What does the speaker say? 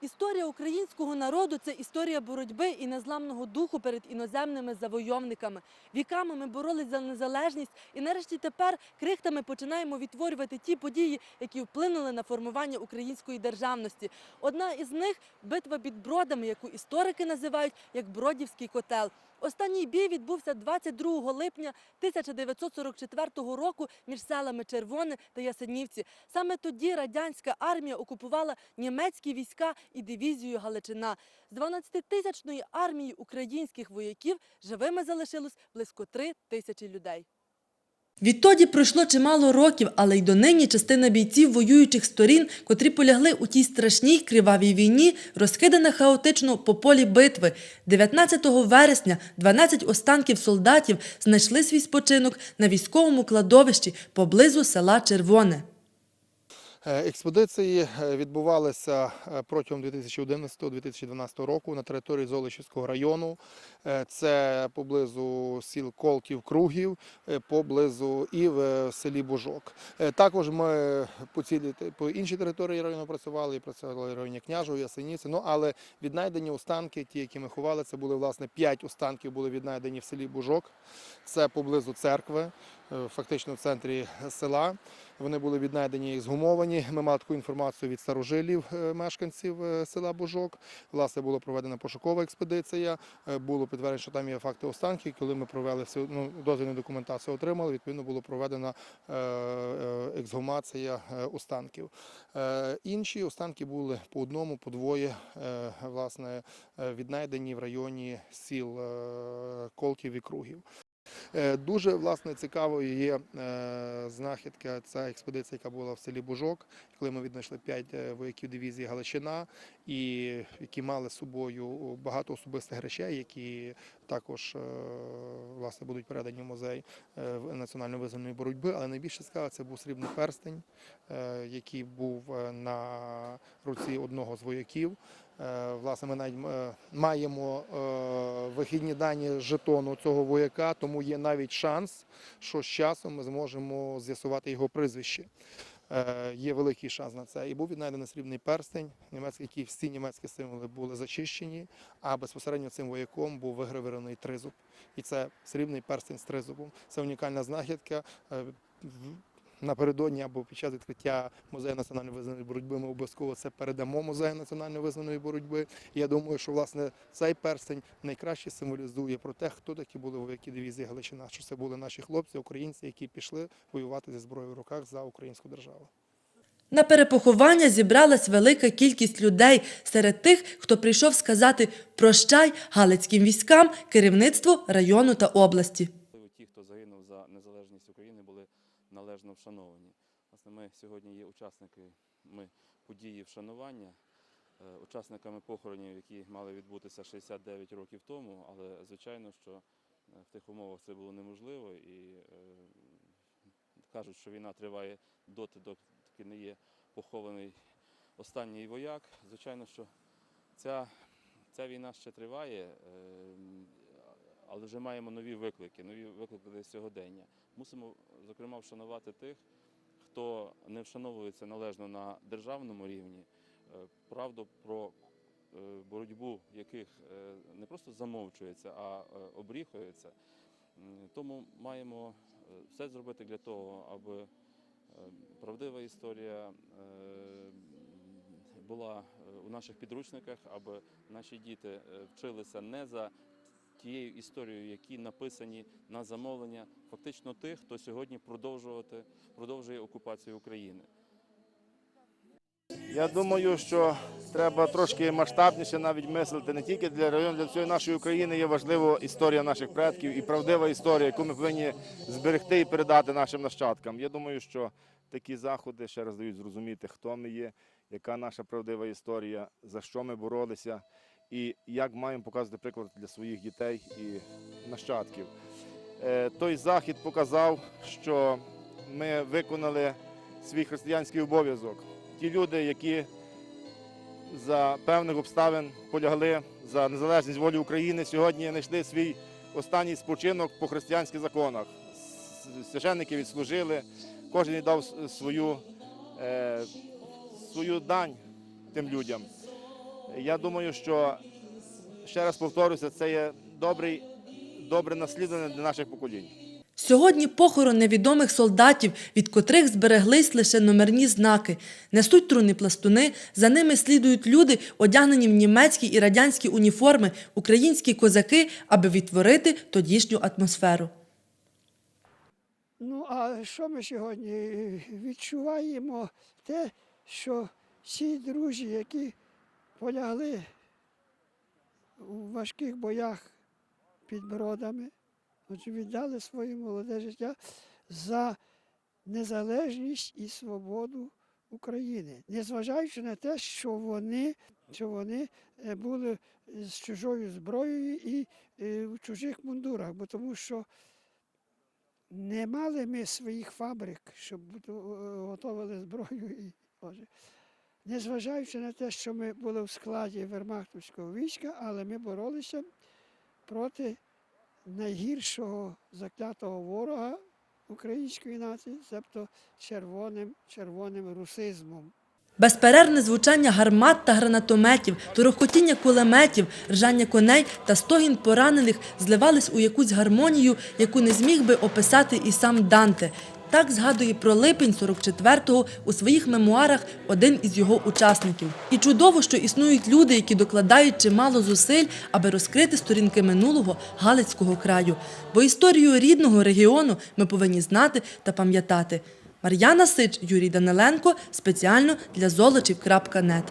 Історія українського народу це історія боротьби і незламного духу перед іноземними завойовниками. Віками ми боролись за незалежність, і нарешті тепер крихтами починаємо відтворювати ті події, які вплинули на формування української державності. Одна із них битва під бродами, яку історики називають як Бродівський котел. Останній бій відбувся 22 липня 1944 року між селами Червоне та Ясенівці. Саме тоді радянська армія окупувала німецькі війська і дивізію Галичина. З 12-тисячної армії українських вояків живими залишилось близько 3 тисячі людей. Відтоді пройшло чимало років, але й донині частина бійців воюючих сторін, котрі полягли у тій страшній кривавій війні, розкидана хаотично по полі битви. 19 вересня 12 останків солдатів знайшли свій спочинок на військовому кладовищі поблизу села Червоне. Е, Експедиції е, відбувалися е, протягом 2011-2012 року на території Золочівського району. Це поблизу сіл Колків, Кругів, поблизу і в селі Бужок. Також ми по цілій те- по іншій території району працювали, і працювали в районі Княжого, Ясеніці. Ну але віднайдені останки, ті, які ми ховали, це були власне п'ять останків, були віднайдені в селі Бужок. Це поблизу церкви, фактично в центрі села. Вони були віднайдені і ексгумовані. Ми мали таку інформацію від старожилів е, мешканців е, села Бужок. Власне, була проведена пошукова експедиція. Е, Було підтверджено, що там є факти останків. Коли ми провели всю ну, дозвільну документацію, отримали. Відповідно, було проведена е, е, ексгумація е, останків. Е, Інші останки були по одному, по двоє, е, власне, е, віднайдені в районі сіл е, Колків і Кругів. Е, Дуже власне цікавою є е, знахідка. Ця експедиція, яка була в селі Бужок, коли ми віднайшли п'ять е, вояків дивізії Галичина, і які мали з собою багато особистих речей, які також власне будуть передані в музей е, в національно визвольної боротьби. Але найбільше цікаво це був срібний перстень, який був на руці одного з вояків. Е, Власне, ми навіть е, маємо е, вихідні дані жетону цього вояка, тому є навіть шанс, що з часом ми зможемо з'ясувати його прізвище. Є великий шанс на це. І був віднайдений срібний перстень, німецький, який всі німецькі символи були зачищені, а безпосередньо цим вояком був вигравірений тризуб. І це срібний перстень з тризубом. Це унікальна знахідка. Напередодні або під час відкриття музею національної визнаної боротьби ми обов'язково це передамо музею національної визнаної боротьби. І я думаю, що власне цей перстень найкраще символізує про те, хто такі були вояки дивізії Галичина, що це були наші хлопці, українці, які пішли воювати зі зброєю в руках за українську державу. На перепоховання зібралась велика кількість людей серед тих, хто прийшов сказати прощай галицьким військам, керівництву району та області. Ті, хто загинув за незалежність України, були належно вшановані. Власне, ми сьогодні є учасниками події вшанування, е, учасниками похоронів, які мали відбутися 69 років тому, але звичайно, що е, в тих умовах це було неможливо і е, кажуть, що війна триває доти, доки не є похований останній вояк. Звичайно, що ця, ця війна ще триває. Але вже маємо нові виклики, нові виклики сьогодення. Мусимо, зокрема, вшанувати тих, хто не вшановується належно на державному рівні. Е, Правду про е, боротьбу яких е, не просто замовчується, а обріхується. Тому маємо все зробити для того, аби правдива історія була у наших підручниках, аби наші діти вчилися не за тією історією, які написані на замовлення фактично тих, хто сьогодні продовжувати продовжує окупацію України. Я думаю, що треба трошки масштабніше навіть мислити не тільки для району, для всієї нашої України є важлива історія наших предків і правдива історія, яку ми повинні зберегти і передати нашим нащадкам. Я думаю, що такі заходи ще раз дають зрозуміти, хто ми є, яка наша правдива історія, за що ми боролися, і як маємо показувати приклад для своїх дітей і нащадків. Е, Той захід показав, що ми виконали свій християнський обов'язок ті люди, які за певних обставин полягли за незалежність волі України, сьогодні знайшли свій останній спочинок по християнських законах. Священники відслужили, кожен дав свою, е, свою дань тим людям. Я думаю, що ще раз повторюся, це є добрий, добре наслідування для наших поколінь. Сьогодні похорон невідомих солдатів, від котрих збереглись лише номерні знаки. Несуть труни пластуни, за ними слідують люди, одягнені в німецькі і радянські уніформи, українські козаки, аби відтворити тодішню атмосферу. Ну, а що ми сьогодні відчуваємо? Те, що ці друзі, які полягли у важких боях під бродами, віддали своє молоде життя за незалежність і свободу України, незважаючи на те, що вони, що вони е, були з чужою зброєю і е, в чужих мундурах, бо тому що не мали ми своїх фабрик, щоб е, готували зброю. І. Незважаючи на те, що ми були в складі Вермахтовського війська, але ми боролися проти найгіршого заклятого ворога української нації, тобто червоним, червоним русизмом. Безперервне звучання гармат та гранатометів, торохкотіння кулеметів, ржання коней та стогін поранених зливались у якусь гармонію, яку не зміг би описати і сам Данте. Так згадує про липень 44-го у своїх мемуарах один із його учасників. І чудово, що існують люди, які докладають чимало зусиль, аби розкрити сторінки минулого Галицького краю. Бо історію рідного регіону ми повинні знати та пам'ятати. Мар'яна Сич, Юрій Даниленко спеціально для золочів.нет.